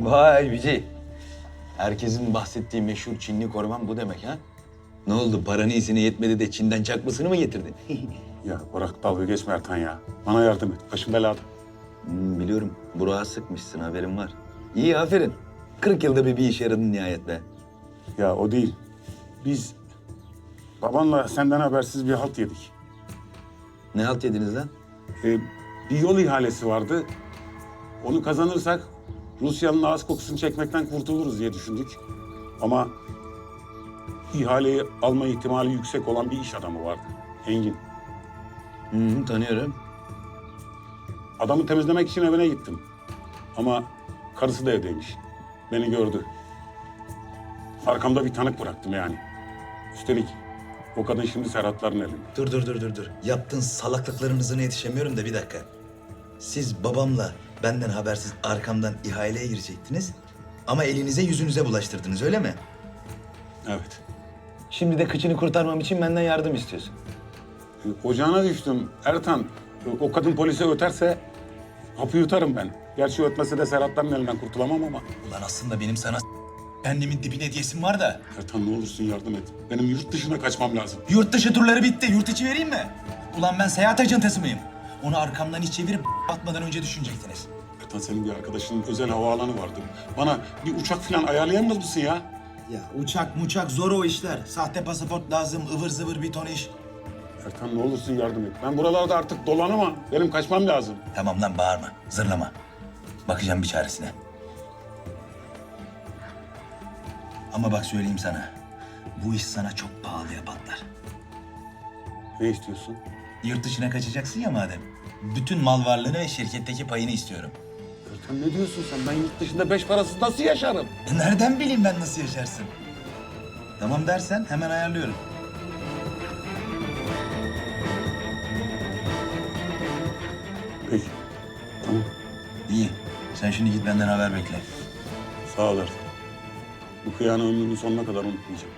Vay Vici. Herkesin bahsettiği meşhur Çinli korman bu demek ha? Ne oldu paranın iyisine yetmedi de Çin'den çakmasını mı getirdin? Ya bırak dalga geçme Ertan ya. Bana yardım et. Başım belada. Hmm, biliyorum. Burak'a sıkmışsın haberim var. İyi aferin. 40 yılda bir bir işe yaradın nihayet be. Ya o değil. Biz babanla senden habersiz bir halt yedik. Ne halt yediniz lan? Ee, bir yol ihalesi vardı. Onu kazanırsak Rusya'nın ağız kokusunu çekmekten kurtuluruz diye düşündük. Ama ihaleyi alma ihtimali yüksek olan bir iş adamı vardı. Engin. Hı hı, tanıyorum. Adamı temizlemek için evine gittim. Ama karısı da evdeymiş. Beni gördü. Arkamda bir tanık bıraktım yani. Üstelik o kadın şimdi Serhatların elinde. Dur dur dur dur dur. Yaptığın salaklıkların yetişemiyorum da bir dakika. Siz babamla benden habersiz arkamdan ihaleye girecektiniz. Ama elinize yüzünüze bulaştırdınız öyle mi? Evet. Şimdi de kıçını kurtarmam için benden yardım istiyorsun. Ocağına düştüm. Ertan, o kadın polise öterse hapı yutarım ben. Gerçi ötmese de Serhatların elinden kurtulamam ama. Ulan aslında benim sana kendimin dibine diyesim var da. Ertan ne olursun yardım et. Benim yurt dışına kaçmam lazım. Yurt dışı turları bitti. Yurt içi vereyim mi? Ulan ben seyahat acentası mıyım? Onu arkamdan iç çevirip atmadan önce düşünecektiniz. Ertan senin bir arkadaşının özel havaalanı vardı. Bana bir uçak falan ayarlayamaz mısın ya? Ya uçak muçak zor o işler. Sahte pasaport lazım, ıvır zıvır bir ton iş. Ertan ne olursun yardım et. Ben buralarda artık dolanamam. Benim kaçmam lazım. Tamam lan bağırma, zırlama. Bakacağım bir çaresine. Ama bak söyleyeyim sana. Bu iş sana çok pahalıya patlar. Ne istiyorsun? Yurt dışına kaçacaksın ya madem. Bütün mal varlığını ve şirketteki payını istiyorum. Ertan ne diyorsun sen? Ben yurt dışında beş parasız nasıl yaşarım? E nereden bileyim ben nasıl yaşarsın? Tamam dersen hemen ayarlıyorum. Peki. Tamam. İyi. Sen şimdi git benden haber bekle. Sağ ol Ertan. Bu kıyanı ömrümün sonuna kadar unutmayacağım.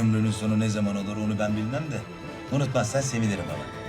Ömrünün sonu ne zaman olur onu ben bilmem de. Unutmazsan sevinirim ama.